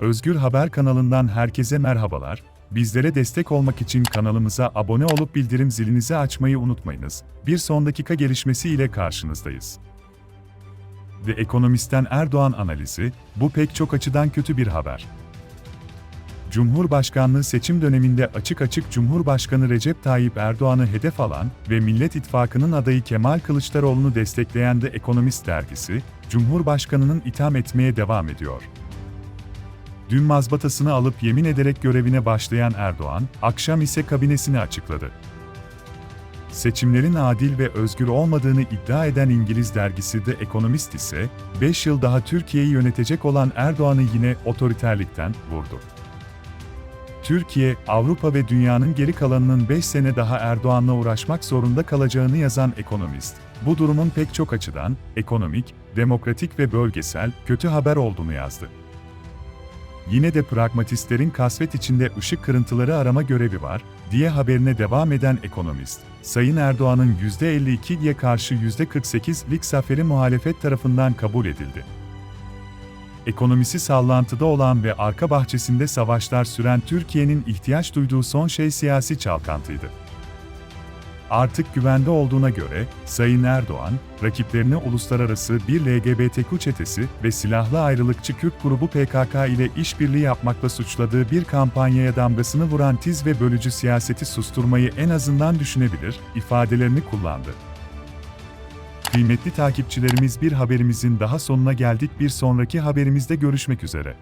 Özgür Haber kanalından herkese merhabalar. Bizlere destek olmak için kanalımıza abone olup bildirim zilinizi açmayı unutmayınız. Bir son dakika gelişmesi ile karşınızdayız. The Economist'ten Erdoğan analizi, bu pek çok açıdan kötü bir haber. Cumhurbaşkanlığı seçim döneminde açık açık Cumhurbaşkanı Recep Tayyip Erdoğan'ı hedef alan ve Millet İttifakı'nın adayı Kemal Kılıçdaroğlu'nu destekleyen The Economist dergisi, Cumhurbaşkanı'nın itham etmeye devam ediyor. Dün mazbatasını alıp yemin ederek görevine başlayan Erdoğan, akşam ise kabinesini açıkladı. Seçimlerin adil ve özgür olmadığını iddia eden İngiliz dergisi The Economist ise, 5 yıl daha Türkiye'yi yönetecek olan Erdoğan'ı yine otoriterlikten vurdu. Türkiye, Avrupa ve dünyanın geri kalanının 5 sene daha Erdoğan'la uğraşmak zorunda kalacağını yazan ekonomist, bu durumun pek çok açıdan, ekonomik, demokratik ve bölgesel, kötü haber olduğunu yazdı. Yine de pragmatistlerin kasvet içinde ışık kırıntıları arama görevi var, diye haberine devam eden ekonomist, Sayın Erdoğan'ın %52'ye karşı %48'lik zaferi muhalefet tarafından kabul edildi. Ekonomisi sallantıda olan ve arka bahçesinde savaşlar süren Türkiye'nin ihtiyaç duyduğu son şey siyasi çalkantıydı. Artık güvende olduğuna göre, Sayın Erdoğan, rakiplerini uluslararası bir LGBTQ çetesi ve silahlı ayrılıkçı Kürt grubu PKK ile işbirliği yapmakla suçladığı bir kampanyaya damgasını vuran tiz ve bölücü siyaseti susturmayı en azından düşünebilir, ifadelerini kullandı. Kıymetli takipçilerimiz bir haberimizin daha sonuna geldik bir sonraki haberimizde görüşmek üzere.